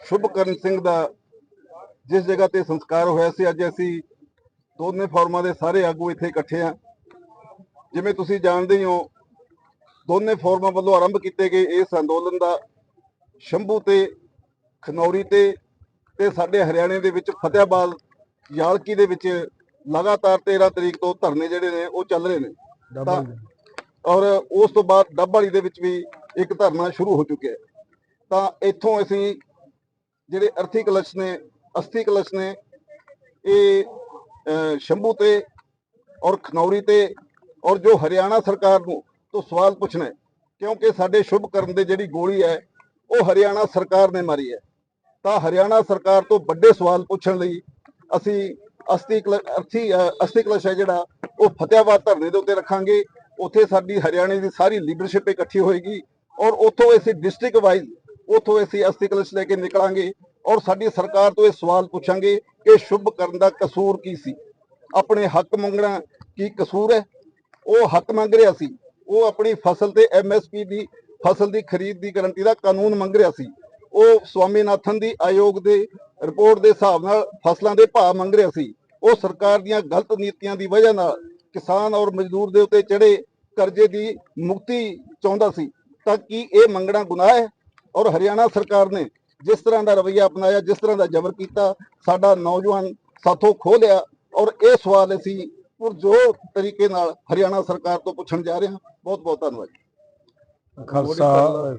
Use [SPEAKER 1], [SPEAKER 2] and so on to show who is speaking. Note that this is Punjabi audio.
[SPEAKER 1] ਸ਼ੁਭਕਰਨ ਸਿੰਘ ਦਾ ਜਿਸ ਜਗ੍ਹਾ ਤੇ ਸੰਸਕਾਰ ਹੋਇਆ ਸੀ ਅੱਜ ਅਸੀਂ ਦੋਨੇ ਫੋਰਮਾਂ ਦੇ ਸਾਰੇ ਆਗੂ ਇੱਥੇ ਇਕੱਠੇ ਆ ਜਿਵੇਂ ਤੁਸੀਂ ਜਾਣਦੇ ਹੀ ਹੋ ਦੋਨੇ ਫੋਰਮਾਂ ਵੱਲੋਂ ਆਰੰਭ ਕੀਤੇ ਗਏ ਇਸ ਅੰਦੋਲਨ ਦਾ ਸ਼ੰਭੂ ਤੇ ਖਨੌਰੀ ਤੇ ਤੇ ਸਾਡੇ ਹਰਿਆਣੇ ਦੇ ਵਿੱਚ ਫਤਿਆਬਾਦ ਯਾਲਕੀ ਦੇ ਵਿੱਚ ਲਗਾਤਾਰ 13 ਤਰੀਕ ਤੋਂ ਧਰਨੇ ਜਿਹੜੇ ਨੇ ਉਹ ਚੱਲ ਰਹੇ ਨੇ। ਔਰ ਉਸ ਤੋਂ ਬਾਅਦ ਡੱਬਾਲੀ ਦੇ ਵਿੱਚ ਵੀ ਇੱਕ ਧਰਨਾ ਸ਼ੁਰੂ ਹੋ ਚੁੱਕਿਆ ਹੈ। ਤਾਂ ਇੱਥੋਂ ਅਸੀਂ ਜਿਹੜੇ ਅਰਥੀ ਕਲਸ਼ ਨੇ ਅਸਥੀ ਕਲਸ਼ ਨੇ, ਇਹ ਸ਼ੰਭੂ ਤੇ ਔਰ ਖਨੌਰੀ ਤੇ ਔਰ ਜੋ ਹਰਿਆਣਾ ਸਰਕਾਰ ਨੂੰ ਤੋਂ ਸਵਾਲ ਪੁੱਛਣਾ ਕਿਉਂਕਿ ਸਾਡੇ ਸ਼ੁਭ ਕਰਨ ਦੇ ਜਿਹੜੀ ਗੋਲੀ ਹੈ, ਉਹ ਹਰਿਆਣਾ ਸਰਕਾਰ ਨੇ ਮਾਰੀ ਹੈ। ਤਾਂ ਹਰਿਆਣਾ ਸਰਕਾਰ ਤੋਂ ਵੱਡੇ ਸਵਾਲ ਪੁੱਛਣ ਲਈ ਅਸੀਂ ਅਸਥੀ ਕਲ- ਅਰਥੀ ਅਸਥੀ ਕਲਸ਼ ਹੈ ਜਿਹੜਾ, ਉਹ ਫਤਿਆਬਾਦ ਧਰਨੇ ਦੇ ਉੱਤੇ ਰੱਖਾਂਗੇ। ਉੱਥੇ ਸਾਡੀ ਹਰਿਆਣੇ ਦੀ ਸਾਰੀ ਲੀਡਰਸ਼ਿਪ ਇਕੱਠੀ ਹੋਏਗੀ ਔਰ ਉੱਥੋਂ ਅਸੀਂ ਡਿਸਟ੍ਰਿਕਟ ਵਾਈਜ਼ ਉੱਥੋਂ ਅਸੀਂ ਅਸਥੀ ਕਲਸ਼ ਲੈ ਕੇ ਨਿਕਲਾਂਗੇ ਔਰ ਸਾਡੀ ਸਰਕਾਰ ਤੋਂ ਇਹ ਸਵਾਲ ਪੁੱਛਾਂਗੇ ਕਿ ਸ਼ੁਭ ਕਰਨ ਦਾ ਕਸੂਰ ਕੀ ਸੀ? ਆਪਣੇ ਹੱਕ ਮੰਗਣਾ ਕੀ ਕਸੂਰ ਹੈ? ਉਹ ਹੱਕ ਮੰਗ ਰਿਹਾ ਸੀ। ਉਹ ਆਪਣੀ ਫਸਲ ਤੇ ਐਮਐਸਪੀ ਦੀ ਫਸਲ ਦੀ ਖਰੀਦ ਦੀ ਗਰੰਟੀ ਦਾ ਕਾਨੂੰਨ ਮੰਗ ਰਿਹਾ ਸੀ। ਉਹ ਸਵਾਮੀਨਾਥਨ ਦੀ ਆਯੋਗ ਦੇ ਰਿਪੋਰਟ ਦੇ ਹਿਸਾਬ ਨਾਲ ਫਸਲਾਂ ਦੇ ਭਾਅ ਮੰਗ ਰਿਹਾ ਸੀ। ਉਹ ਸਰਕਾਰ ਦੀਆਂ ਗਲਤ ਨੀਤੀਆਂ ਦੀ ਵਜ੍ਹਾ ਨਾਲ ਕਿਸਾਨ ਔਰ ਮਜ਼ਦੂਰ ਦੇ ਉੱਤੇ ਚੜੇ ਕਰਜ਼ੇ ਦੀ ਮੁਕਤੀ ਚਾਹੁੰਦਾ ਸੀ। ਤਾਂ ਕੀ ਇਹ ਮੰਗਣਾ ਗੁਨਾਹ ਹੈ? ਔਰ ਹਰਿਆਣਾ ਸਰਕਾਰ ਨੇ ਜਿਸ ਤਰ੍ਹਾਂ ਦਾ ਰਵੱਈਆ ਅਪਣਾਇਆ, ਜਿਸ ਤਰ੍ਹਾਂ ਦਾ ਜ਼ਬਰ ਕੀਤਾ, ਸਾਡਾ ਨੌਜਵਾਨ ਸਾਥੋਂ ਖੋਹ ਲਿਆ ਔਰ ਇਹ ਸਵਾਲ ਅਸੀਂ ਜੋ ਤਰੀਕੇ ਨਾਲ ਹਰਿਆਣਾ ਸਰਕਾਰ ਤੋਂ ਪੁੱਛਣ ਜਾ ਰਹੇ ਹਾਂ। ਬਹੁਤ ਬਹੁਤ ਧੰਨਵਾਦ
[SPEAKER 2] ਖਾਲਸਾ